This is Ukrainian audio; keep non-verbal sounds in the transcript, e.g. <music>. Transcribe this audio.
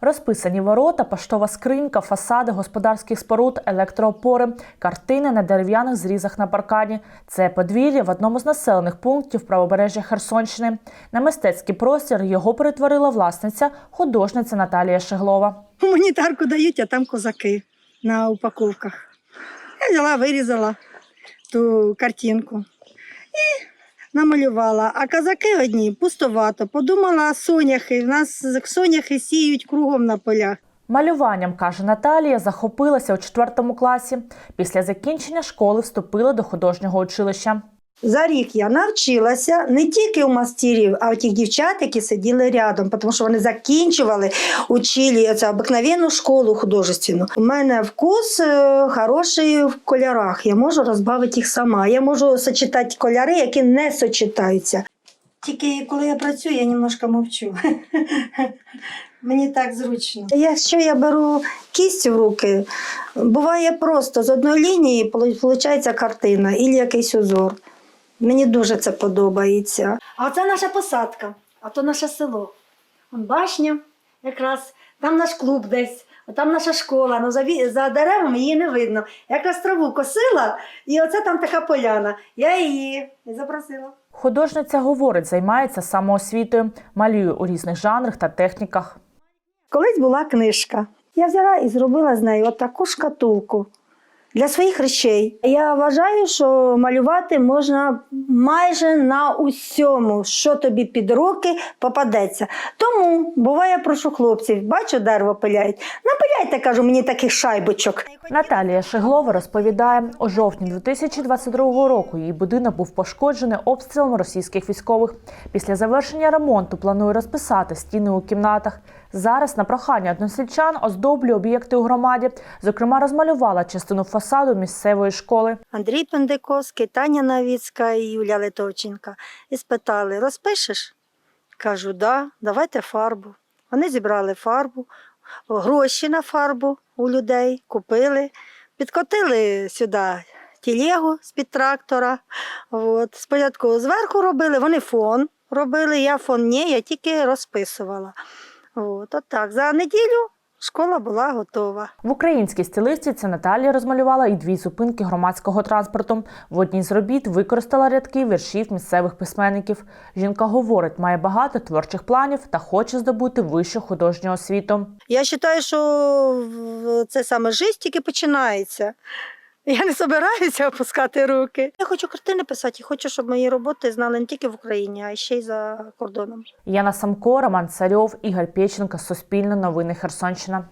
Розписані ворота, поштова скринька, фасади господарських споруд, електроопори, картини на дерев'яних зрізах на паркані. Це подвір'я в одному з населених пунктів правобережжя Херсонщини. На мистецький простір його перетворила власниця, художниця Наталія Шеглова. Гуманітарку дають, а там козаки на упаковках. Я взяла, вирізала ту картинку і намалювала. А козаки одні пустовато. Подумала соняхи. У нас соняхи сіють кругом на полях. Малюванням, каже Наталія, захопилася у четвертому класі. Після закінчення школи вступила до художнього училища. За рік я навчилася не тільки у мастерів, а у тих дівчат, які сиділи рядом, тому що вони закінчували, учили це обикновенну школу художественну. У мене вкус е, хороший в кольорах. Я можу розбавити їх сама. Я можу сочетати кольори, які не сочетаються. Тільки коли я працюю, я немножко мовчу. <laughs> Мені так зручно. Якщо я беру кість в руки, буває просто з одної лінії виходить картина і якийсь узор. Мені дуже це подобається. А оце наша посадка, а то наше село. Вон башня, якраз там наш клуб десь, там наша школа. Ну, за, ві- за деревами її не видно. Якраз траву косила, і оце там така поляна. Я її запросила. Художниця говорить, займається самоосвітою, малює у різних жанрах та техніках. Колись була книжка. Я взяла і зробила з нею отаку шкатулку для своїх речей. Я вважаю, що малювати можна майже на усьому, що тобі під руки попадеться. Тому буває, прошу хлопців, бачу, дерево пиляють. Напиляйте, кажу, мені таких шайбочок. Наталія Шеглова розповідає, у жовтні 2022 року її будинок був пошкоджений обстрілом російських військових. Після завершення ремонту планує розписати стіни у кімнатах. Зараз на прохання односельчан оздоблює об'єкти у громаді. Зокрема, розмалювала частину фасаду місцевої школи. Андрій Пендиковський, Таня Навіцька і Юля Литовченка. І спитали: розпишеш? Кажу, да, давайте фарбу. Вони зібрали фарбу, гроші на фарбу у людей, купили, підкотили сюди тілегу з-під трактора. От. Спочатку зверху робили, вони фон робили, я фон ні, я тільки розписувала. От, от так. За неділю школа була готова. В українській стилистиці Наталія розмалювала і дві зупинки громадського транспорту. В одній з робіт використала рядки віршів місцевих письменників. Жінка говорить, має багато творчих планів та хоче здобути вищу художню освіту. Я вважаю, що це саме життя тільки починається. Я не собираюся опускати руки. Я хочу картини писати і хочу, щоб мої роботи знали не тільки в Україні, а ще й за кордоном. Яна Самко, Роман Царьов, Ігор Пєченко, Суспільне новини Херсонщина.